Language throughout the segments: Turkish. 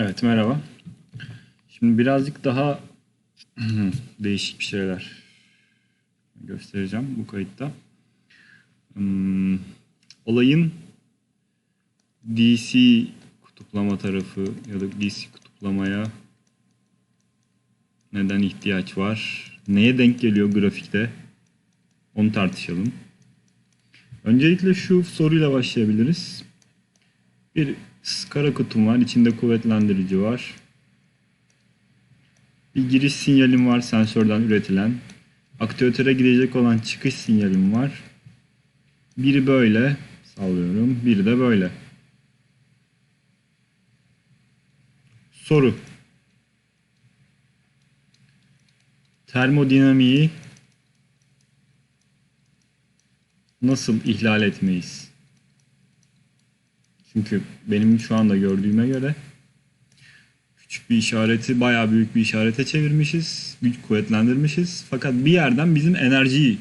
Evet merhaba. Şimdi birazcık daha değişik bir şeyler göstereceğim bu kayıtta. Hmm, olayın DC kutuplama tarafı ya da DC kutuplamaya neden ihtiyaç var? Neye denk geliyor grafikte? Onu tartışalım. Öncelikle şu soruyla başlayabiliriz. Bir kara kutum var. içinde kuvvetlendirici var. Bir giriş sinyalim var sensörden üretilen. Aktivatöre gidecek olan çıkış sinyalim var. Biri böyle sallıyorum. Biri de böyle. Soru. Termodinamiği nasıl ihlal etmeyiz? Çünkü benim şu anda gördüğüme göre küçük bir işareti bayağı büyük bir işarete çevirmişiz. Güç kuvvetlendirmişiz. Fakat bir yerden bizim enerjiyi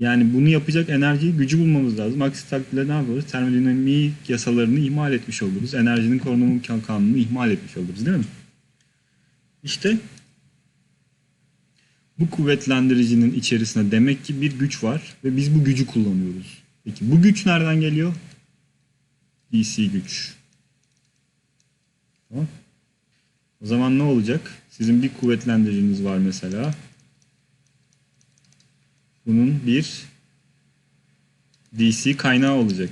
yani bunu yapacak enerjiyi gücü bulmamız lazım. Aksi takdirde ne yaparız? Termodinamik yasalarını ihmal etmiş oluruz. Enerjinin korunumu kanununu ihmal etmiş oluruz değil mi? İşte bu kuvvetlendiricinin içerisinde demek ki bir güç var ve biz bu gücü kullanıyoruz. Peki bu güç nereden geliyor? DC güç. Tamam. O zaman ne olacak? Sizin bir kuvvetlendiriciniz var mesela. Bunun bir DC kaynağı olacak.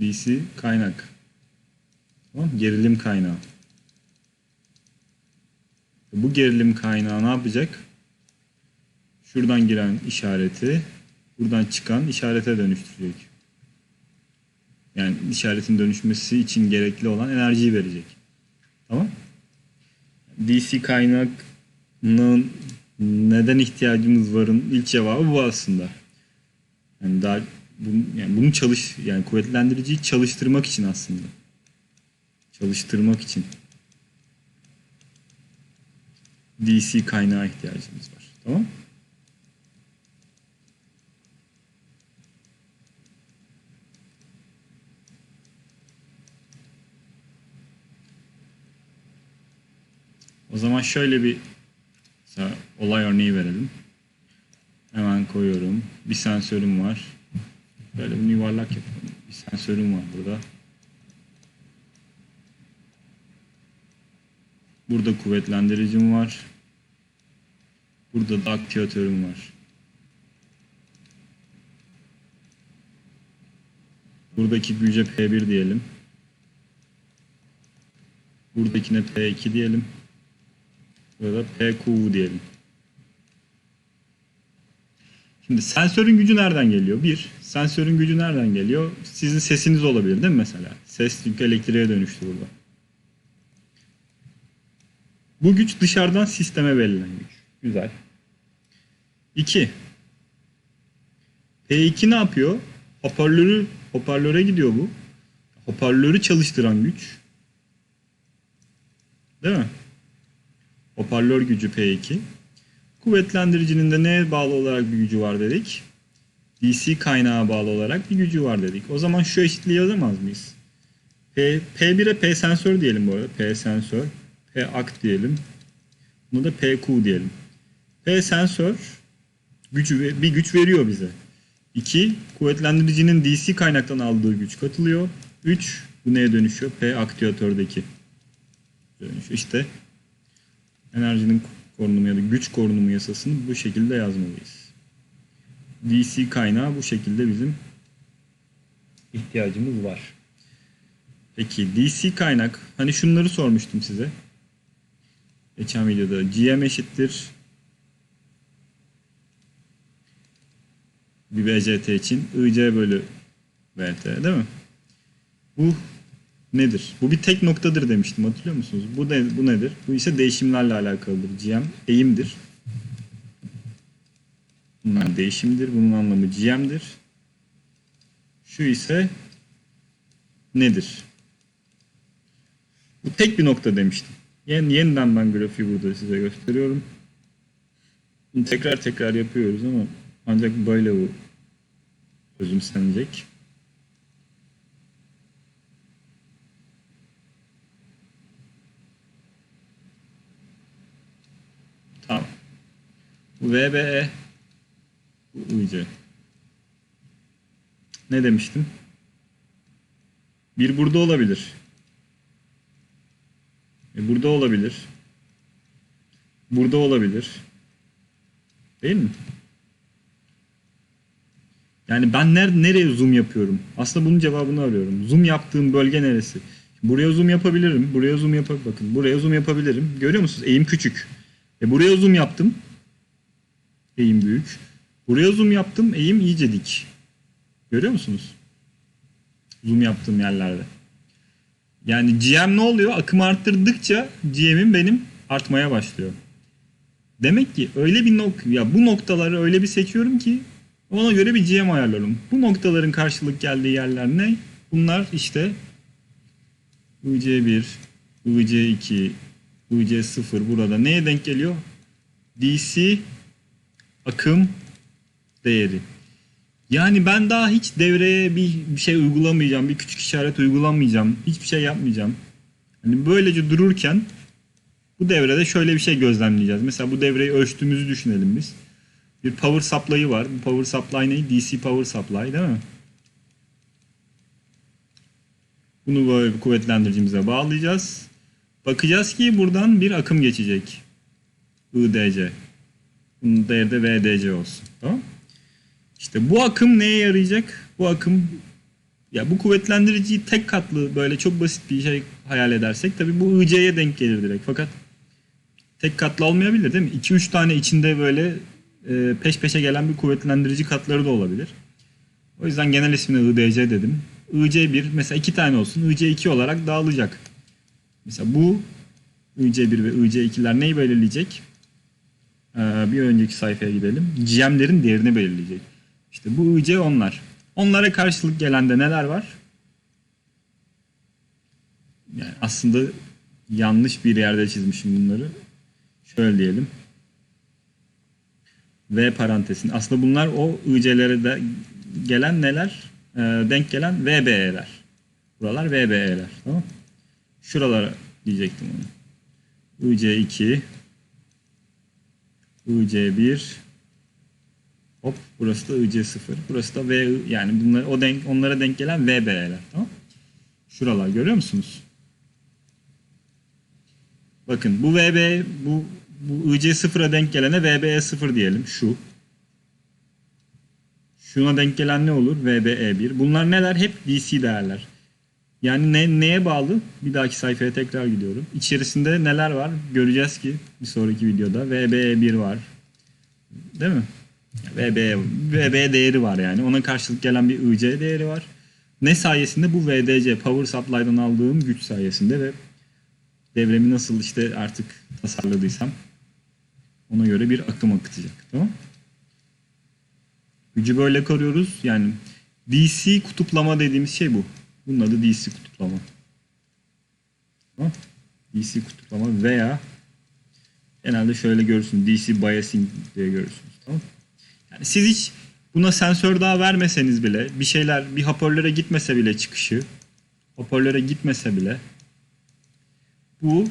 DC kaynak. Tamam Gerilim kaynağı. Bu gerilim kaynağı ne yapacak? Şuradan giren işareti buradan çıkan işarete dönüştürecek. Yani işaretin dönüşmesi için gerekli olan enerjiyi verecek. Tamam? DC kaynağının neden ihtiyacımız varın ilk cevabı bu aslında. Yani daha bunu, yani bunu çalış yani kuvvetlendiriciyi çalıştırmak için aslında. Çalıştırmak için. DC kaynağı ihtiyacımız var. Tamam? O zaman şöyle bir mesela olay örneği verelim. Hemen koyuyorum. Bir sensörüm var. Böyle bir yuvarlak yapalım. Bir sensörüm var burada. Burada kuvvetlendiricim var. Burada da aktivatörüm var. Buradaki güce P1 diyelim. Buradakine P2 diyelim. Burada PQ diyelim. Şimdi sensörün gücü nereden geliyor? Bir, sensörün gücü nereden geliyor? Sizin sesiniz olabilir değil mi mesela? Ses çünkü elektriğe dönüştü burada. Bu güç dışarıdan sisteme verilen güç. Güzel. 2. P2 ne yapıyor? Hoparlörü, hoparlöre gidiyor bu. Hoparlörü çalıştıran güç. Değil mi? Hoparlör gücü P2. Kuvvetlendiricinin de neye bağlı olarak bir gücü var dedik? DC kaynağı bağlı olarak bir gücü var dedik. O zaman şu eşitliği yazamaz mıyız? P, P1'e P sensör diyelim bu arada. P sensör. P akt diyelim. Bunu da PQ diyelim. P sensör gücü, bir güç veriyor bize. 2. Kuvvetlendiricinin DC kaynaktan aldığı güç katılıyor. 3. Bu neye dönüşüyor? P aktivatördeki dönüşüyor. İşte enerjinin korunumu ya da güç korunumu yasasını bu şekilde yazmalıyız. DC kaynağı bu şekilde bizim ihtiyacımız var. Peki DC kaynak hani şunları sormuştum size. Geçen videoda GM eşittir bir BCT için IC bölü VT değil mi? Bu nedir? Bu bir tek noktadır demiştim hatırlıyor musunuz? Bu, ne, bu nedir? Bu ise değişimlerle alakalıdır. GM eğimdir. Bunlar değişimdir. Bunun anlamı GM'dir. Şu ise nedir? Bu tek bir nokta demiştim. Yani yeniden ben grafiği burada size gösteriyorum. Bunu tekrar tekrar yapıyoruz ama ancak böyle bu çözümsenecek. Bu VBE. IC. Ne demiştim? Bir burada olabilir. E burada olabilir. Burada olabilir. Değil mi? Yani ben ner nereye zoom yapıyorum? Aslında bunun cevabını arıyorum. Zoom yaptığım bölge neresi? Buraya zoom yapabilirim. Buraya zoom yap bakın. Buraya zoom yapabilirim. Görüyor musunuz? Eğim küçük. E buraya zoom yaptım. Eğim büyük. Buraya zoom yaptım. Eğim iyice dik. Görüyor musunuz? Zoom yaptığım yerlerde. Yani GM ne oluyor? Akımı arttırdıkça GM'im benim artmaya başlıyor. Demek ki öyle bir nok ya bu noktaları öyle bir seçiyorum ki ona göre bir GM ayarlıyorum. Bu noktaların karşılık geldiği yerler ne? Bunlar işte IC1, IC2, IC0 burada neye denk geliyor? DC akım değeri. Yani ben daha hiç devreye bir, bir şey uygulamayacağım, bir küçük işaret uygulamayacağım, hiçbir şey yapmayacağım. Hani böylece dururken bu devrede şöyle bir şey gözlemleyeceğiz. Mesela bu devreyi ölçtüğümüzü düşünelim biz. Bir power supply'ı var. Bu power supply ne? DC power supply değil mi? Bunu böyle bir kuvvetlendiricimize bağlayacağız. Bakacağız ki buradan bir akım geçecek. IDC. Bunun değeri de VDC olsun. Tamam İşte bu akım neye yarayacak? Bu akım ya bu kuvvetlendiriciyi tek katlı böyle çok basit bir şey hayal edersek tabi bu IC'ye denk gelir direkt. Fakat tek katlı olmayabilir değil mi? 2-3 tane içinde böyle e, peş peşe gelen bir kuvvetlendirici katları da olabilir. O yüzden genel ismini IDC dedim. IC1 mesela 2 tane olsun. IC2 olarak dağılacak. Mesela bu IC1 ve IC2'ler neyi belirleyecek? Ee, bir önceki sayfaya gidelim. GM'lerin değerini belirleyecek. İşte bu IC onlar. Onlara karşılık gelen de neler var? Yani aslında yanlış bir yerde çizmişim bunları. Şöyle diyelim. V parantezin. Aslında bunlar o IC'lere de gelen neler? Ee, denk gelen VBE'ler. Buralar VBE'ler. Tamam Şuralara diyecektim onu. IC2 IC1 Hop burası da IC0. Burası da V yani bunlar o denk onlara denk gelen VB'ler tamam? Şuralar görüyor musunuz? Bakın bu VB bu bu IC0'a denk gelene VBE0 diyelim şu. Şuna denk gelen ne olur? VBE1. Bunlar neler? Hep DC değerler. Yani ne, neye bağlı? Bir dahaki sayfaya tekrar gidiyorum. İçerisinde neler var? Göreceğiz ki bir sonraki videoda. VBE1 var. Değil mi? VB, VB değeri var yani. Ona karşılık gelen bir IC değeri var. Ne sayesinde? Bu VDC, Power Supply'dan aldığım güç sayesinde ve devremi nasıl işte artık tasarladıysam ona göre bir akım akıtacak. Tamam Gücü böyle koruyoruz. Yani DC kutuplama dediğimiz şey bu. Bunun adı DC kutuplama. Tamam DC kutuplama veya genelde şöyle görürsünüz. DC biasing diye görürsünüz. Tamam Yani siz hiç buna sensör daha vermeseniz bile bir şeyler bir hoparlöre gitmese bile çıkışı hoparlöre gitmese bile bu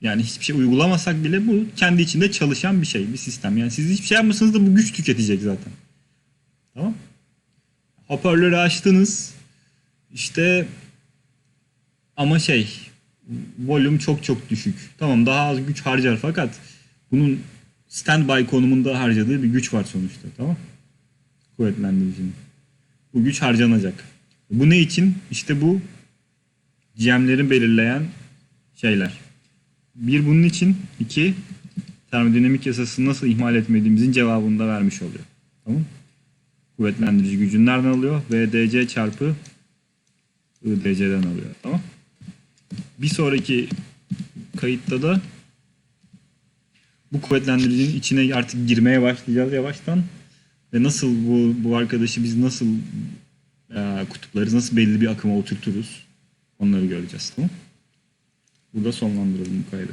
yani hiçbir şey uygulamasak bile bu kendi içinde çalışan bir şey, bir sistem. Yani siz hiçbir şey yapmasanız da bu güç tüketecek zaten. Tamam? Hoparlörü açtınız. İşte ama şey volüm çok çok düşük. Tamam daha az güç harcar fakat bunun standby konumunda harcadığı bir güç var sonuçta. Tamam? Kuvvetlendiricinin. Bu güç harcanacak. Bu ne için? İşte bu GM'lerin belirleyen şeyler. Bir bunun için, iki termodinamik yasasını nasıl ihmal etmediğimizin cevabını da vermiş oluyor. Tamam Kuvvetlendirici gücün nereden alıyor? VDC çarpı IDC'den alıyor. Tamam Bir sonraki kayıtta da bu kuvvetlendiricinin içine artık girmeye başlayacağız yavaştan. Ve nasıl bu, bu arkadaşı biz nasıl e, kutupları nasıl belli bir akıma oturturuz onları göreceğiz. Tamam Burada sonlandıralım bu kaydı.